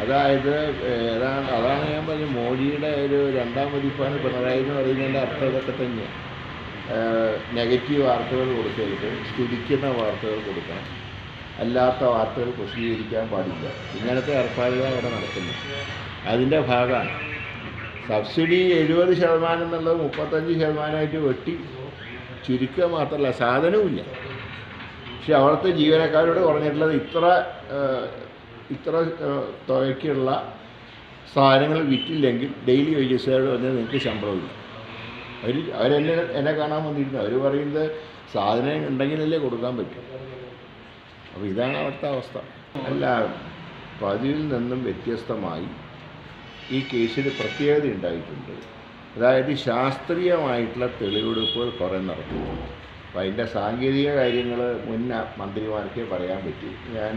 അതായത് ഏതാണ് അതാണ് ഞാൻ പറഞ്ഞത് മോഡിയുടെ ഒരു രണ്ടാം പതിപ്പാണ് പിണറായി എന്ന് പറയുന്നതിന്റെ അർത്ഥം ഇതൊക്കെ തന്നെയാണ് നെഗറ്റീവ് വാർത്തകൾ കൊടുക്കരുത് സ്തുതിക്കുന്ന വാർത്തകൾ കൊടുക്കണം. അല്ലാത്ത വാർത്തകൾ പ്രസിദ്ധീകരിക്കാൻ പാടില്ല. ഇങ്ങനത്തെ ഏർപ്പാടുകൾ അവിടെ നടക്കുന്നു. അതിന്റെ ഭാഗമാണ്. സബ്സിഡി എഴുപത് ശതമാനം എന്നുള്ളത് മുപ്പത്തഞ്ച് ശതമാനമായിട്ട് വെട്ടി. ചുരുക്കുക മാത്രമല്ല സാധനവുമില്ല. പക്ഷെ അവിടുത്തെ ജീവനക്കാരോട് പറഞ്ഞിട്ടുള്ളത് ഇത്ര ഇത്ര തുകയ്ക്കുള്ള സാധനങ്ങൾ വിറ്റില്ലെങ്കിൽ ഡെയിലി വേജസുകാരോട് പറഞ്ഞാൽ നിങ്ങൾക്ക് ശമ്പളമില്ല അവർ അവരെന്നെ എന്നെ കാണാൻ വന്നിരുന്നു അവർ പറയുന്നത് സാധനം ഉണ്ടെങ്കിലല്ലേ കൊടുക്കാൻ പറ്റും. അപ്പോൾ ഇതാണ് അവിടുത്തെ അവസ്ഥ. അല്ല പതിവിൽ നിന്നും വ്യത്യസ്തമായി ഈ കേസിൽ പ്രത്യേകത ഉണ്ടായിട്ടുണ്ട്. അതായത് ശാസ്ത്രീയമായിട്ടുള്ള തെളിവെടുപ്പുകൾ കുറേ നടത്തിയിട്ടുണ്ട് അപ്പോൾ അതിന്റെ സാങ്കേതിക കാര്യങ്ങൾ മുൻ മന്ത്രിമാർക്കേ പറയാൻ പറ്റൂ. ഞാൻ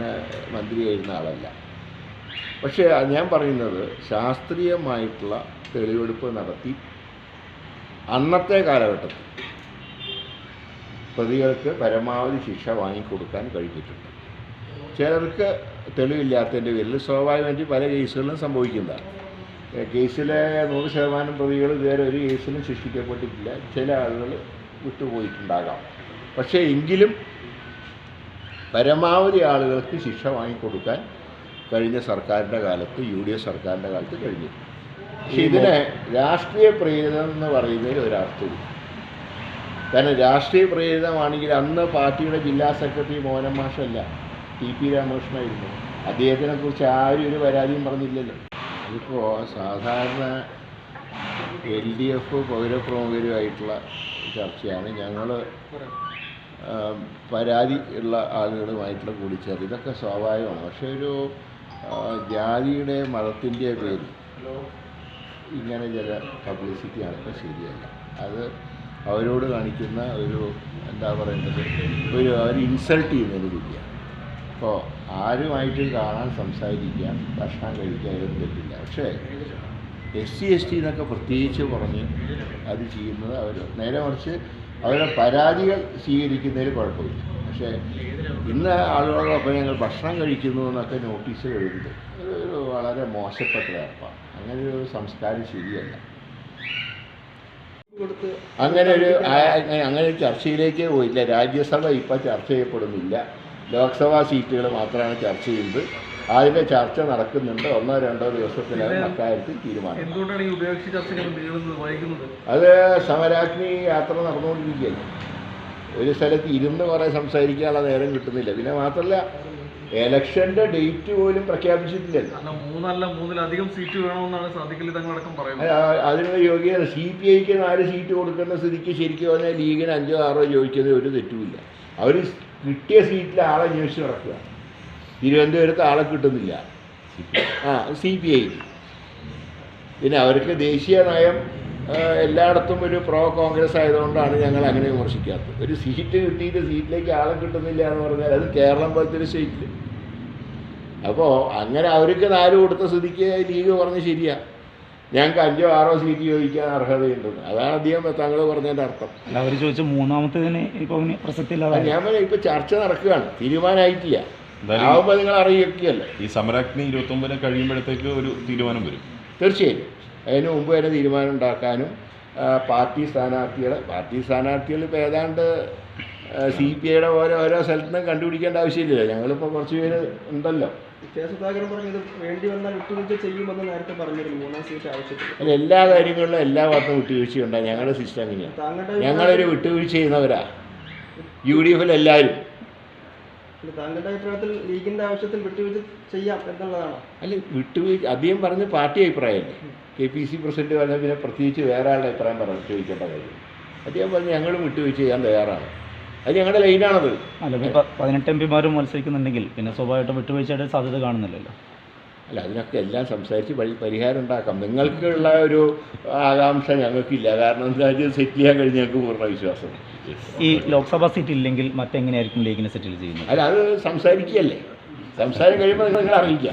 മന്ത്രിയായിരുന്ന ആളല്ല. പക്ഷേ ഞാൻ പറയുന്നത് ശാസ്ത്രീയമായിട്ടുള്ള തെളിവെടുപ്പ് നടത്തി അന്നത്തെ കാലഘട്ടത്തിൽ പ്രതികൾക്ക് പരമാവധി ശിക്ഷ വാങ്ങിക്കൊടുക്കാൻ കഴിഞ്ഞിട്ടുണ്ട്. ചിലർക്ക് തെളിവില്ലാത്തതിന്റെ പേരിൽ സ്വാഭാവികമായിട്ട് പല കേസുകളിലും സംഭവിക്കുന്നതാണ്. കേസിലെ നൂറ് ശതമാനം പ്രതികൾ ഇതുവരെ ഒരു കേസിലും ശിക്ഷിക്കപ്പെട്ടിട്ടില്ല. ചില ആളുകൾ വിട്ടുപോയിട്ടുണ്ടാകാം. പക്ഷേ എങ്കിലും പരമാവധി ആളുകൾക്ക് ശിക്ഷ വാങ്ങിക്കൊടുക്കാൻ കഴിഞ്ഞ സർക്കാരിന്റെ കാലത്ത് യു ഡി എഫ് സർക്കാരിന്റെ കാലത്ത് കഴിഞ്ഞു. പക്ഷേ ഇതിനെ രാഷ്ട്രീയ പ്രേരിതം എന്ന് പറയുന്നതിൽ ഒരർത്ഥമില്ല. കാരണം രാഷ്ട്രീയ പ്രേരിതമാണെങ്കിൽ അന്ന് പാർട്ടിയുടെ ജില്ലാ സെക്രട്ടറി മോഹൻ മാഷല്ല ടി പി രാമകൃഷ്ണനായിരുന്നു അദ്ദേഹത്തിനെ കുറിച്ച് ആരും ഒരു പരാതിയും പറഞ്ഞില്ലല്ലോ. അതിപ്പോൾ സാധാരണ എൽ ഡി എഫ് പൗരപ്രമുഖരുമായിട്ടുള്ള ചർച്ചയാണ്. ഞങ്ങൾ പരാതി ഉള്ള ആളുകളുമായിട്ടുള്ള കൂടിച്ചേർത്ത് ഇതൊക്കെ സ്വാഭാവികമാണ്. പക്ഷേ ഒരു ജാതിയുടെ മതത്തിന്റെ പേരിൽ ഇങ്ങനെ ചില പബ്ലിസിറ്റി ആണ് ശരിയല്ല. അത് അവരോട് കാണിക്കുന്ന ഒരു എന്താ പറയേണ്ടത്? ഒരു അവർ ഇൻസൾട്ട് ചെയ്യുന്നതിന് തുല്യമാണ് അപ്പോൾ ആരുമായിട്ട് കാണാൻ സംസാരിക്കാം ഭക്ഷണം കഴിക്കാൻ പറ്റില്ല. പക്ഷേ എസ് സി എസ് ടി എന്നൊക്കെ പ്രത്യേകിച്ച് പറഞ്ഞ് അത് ചെയ്യുന്നത് അവർ നേരെ മറിച്ച് അവരുടെ പരാതികൾ സ്വീകരിക്കുന്നതിൽ കുഴപ്പമില്ല. പക്ഷേ ഇന്ന് ആളുകളോടൊപ്പം ഞങ്ങൾ ഭക്ഷണം കഴിക്കുന്നു എന്നൊക്കെ നോട്ടീസ് എഴുതുന്നത് ഒരു ഒരു വളരെ മോശപ്പെട്ട ഏർപ്പാണ് അങ്ങനെ ഒരു സംസ്കാരം ശരിയല്ല. അങ്ങനെ ഒരു അങ്ങനെ- ചർച്ചയിലേക്ക് പോയില്ല. രാജ്യസഭ ഇപ്പം ചർച്ച ചെയ്യപ്പെടുന്നില്ല. ലോക്സഭാ സീറ്റുകൾ മാത്രമാണ് ചർച്ച ചെയ്യുന്നത്. അതിന്റെ ചർച്ച നടക്കുന്നുണ്ട്. ഒന്നോ രണ്ടോ ദിവസത്തിനകം അക്കാര്യത്തിൽ തീരുമാനം. അത് സമരാഗ്നി യാത്ര നടന്നുകൊണ്ടിരിക്കുകയാണ്. ഒരു സ്ഥലത്ത് ഇരുന്ന് കുറേ സംസാരിക്കാനുള്ള നേരം കിട്ടുന്നില്ല. പിന്നെ മാത്രമല്ല എലക്ഷന്റെ ഡേറ്റ് പോലും പ്രഖ്യാപിച്ചിട്ടില്ല മൂന്നല്ല മൂന്നിലധികം സീറ്റ് വേണമെന്നാണ് സാധിക്കലി തങ്ങളടക്കം പറയുന്നത്. അതിനുള്ള യോഗ്യത സി പി ഐക്ക് നാല് സീറ്റ് കൊടുക്കുന്ന സ്ഥിതിക്ക് ശരിക്കും പറഞ്ഞാൽ ലീഗിന് അഞ്ചോ ആറോ ചോദിക്കുന്നത് ഒരു തെറ്റുമില്ല. അവർ കിട്ടിയ സീറ്റിൽ ആളെ അന്വേഷിച്ച് നടക്കുക തിരുവനന്തപുരത്ത് ആളെ കിട്ടുന്നില്ല. ആ സി പി ഐ പിന്നെ അവർക്ക് ദേശീയ നയം എല്ലായിടത്തും ഒരു പ്രോ കോൺഗ്രസ് ആയതുകൊണ്ടാണ് ഞങ്ങൾ അങ്ങനെ വിമർശിക്കാത്തത്. ഒരു സീറ്റ് കിട്ടിയിട്ട് സീറ്റിലേക്ക് ആളെ കിട്ടുന്നില്ല എന്ന് പറഞ്ഞാൽ അത് കേരളം പോലത്തെ ഒരു സ്റ്റേറ്റിൽ അപ്പോൾ അങ്ങനെ അവർക്ക് നാല് കൊടുത്ത സ്ഥിതിക്ക് ലീഗ് പറഞ്ഞ് ശരിയാ. ഞങ്ങൾക്ക് അഞ്ചോ ആറോ സീറ്റ് ചോദിക്കാൻ അർഹതയുണ്ടെന്ന് അതാണ് അദ്ദേഹം താങ്കൾ പറഞ്ഞതിന്റെ അർത്ഥം. അല്ല അവർ ചോദിച്ച മൂന്നാമത്തേതിന് ഇപ്പോൾ ഇനി പ്രസക്തി ഞാൻ പറയാം ഇപ്പം ചർച്ച നടക്കുകയാണ്. തീരുമാനമായിട്ടില്ല. ആവുമ്പോൾ നിങ്ങൾ അറിയിക്കുകയല്ലേ? ഈ സമരാഗ്നി ഇരുപത്തൊമ്പതിന് കഴിയുമ്പോഴത്തേക്ക് ഒരു തീരുമാനം വരും. തീർച്ചയായും അതിന് മുമ്പ് തന്നെ തീരുമാനം ഉണ്ടാക്കാനും പാർട്ടി സ്ഥാനാർത്ഥികളെ പാർട്ടി സ്ഥാനാർത്ഥികൾ ഇപ്പോൾ ഏതാണ്ട് സി പി ഐയുടെ ഓരോ ഓരോ സ്ഥലത്തു നിന്നും കണ്ടുപിടിക്കേണ്ട ആവശ്യമില്ലല്ലോ. ഞങ്ങളിപ്പോൾ കുറച്ച് പേര് ഉണ്ടല്ലോ. അല്ല എല്ലാ കാര്യങ്ങളിലും എല്ലാ ഭാഗത്തും ഉണ്ടാകും ഞങ്ങളുടെ സിസ്റ്റം താങ്കളുടെ ഞങ്ങളൊരു വിട്ടുവീഴ്ച ചെയ്യുന്നവരാ. യു ഡി എഫിൽ എല്ലാവരും താങ്കളുടെ അഭിപ്രായത്തിൽ ലീഗിന്റെ ആവശ്യത്തിൽ വിട്ടുവീഴ്ച ചെയ്യാം എന്നുള്ളതാണോ? അല്ല വിട്ടുവീഴ്ച അദ്ദേഹം പറഞ്ഞ പാർട്ടി അഭിപ്രായമല്ലേ? കെ പി സി പ്രസിഡന്റ് പറഞ്ഞ പിന്നെ പ്രത്യേകിച്ച് വേറെ ആളുടെ അഭിപ്രായം പറഞ്ഞു വിട്ടുവീഴ്ചേണ്ട കാര്യം. അദ്ദേഹം പറഞ്ഞു ഞങ്ങളും വിട്ടുവീഴ്ച ചെയ്യാൻ തയ്യാറാണ്. അത് ഞങ്ങളുടെ ലൈനാണത്. അല്ല പതിനെട്ട് എം പിമാരും മത്സരിക്കുന്നുണ്ടെങ്കിൽ പിന്നെ സ്വാഭാവികമായിട്ടും വിട്ടുവീഴ്ചയുടെ സാധ്യത കാണുന്നില്ലല്ലോ. അല്ല അതിനൊക്കെ എല്ലാം സംസാരിച്ച് വഴി പരിഹാരം ഉണ്ടാക്കാം. നിങ്ങൾക്കുള്ള ഒരു ആകാംക്ഷ ഞങ്ങൾക്കില്ല. കാരണം എന്താ വെച്ചാൽ സെറ്റിൽ ചെയ്യാൻ കഴിഞ്ഞ് ഞങ്ങൾക്ക് പൂർണ വിശ്വാസം. ഈ ലോക്സഭാ സീറ്റ് ഇല്ലെങ്കിൽ മറ്റെങ്ങനെയായിരിക്കും ലീഗിനെ സെറ്റിൽ ചെയ്യുന്നത്? അല്ല അത് സംസാരിക്കുകയല്ലേ. സംസാരം കഴിയുമ്പോൾ നിങ്ങൾ അറിയിക്കാം.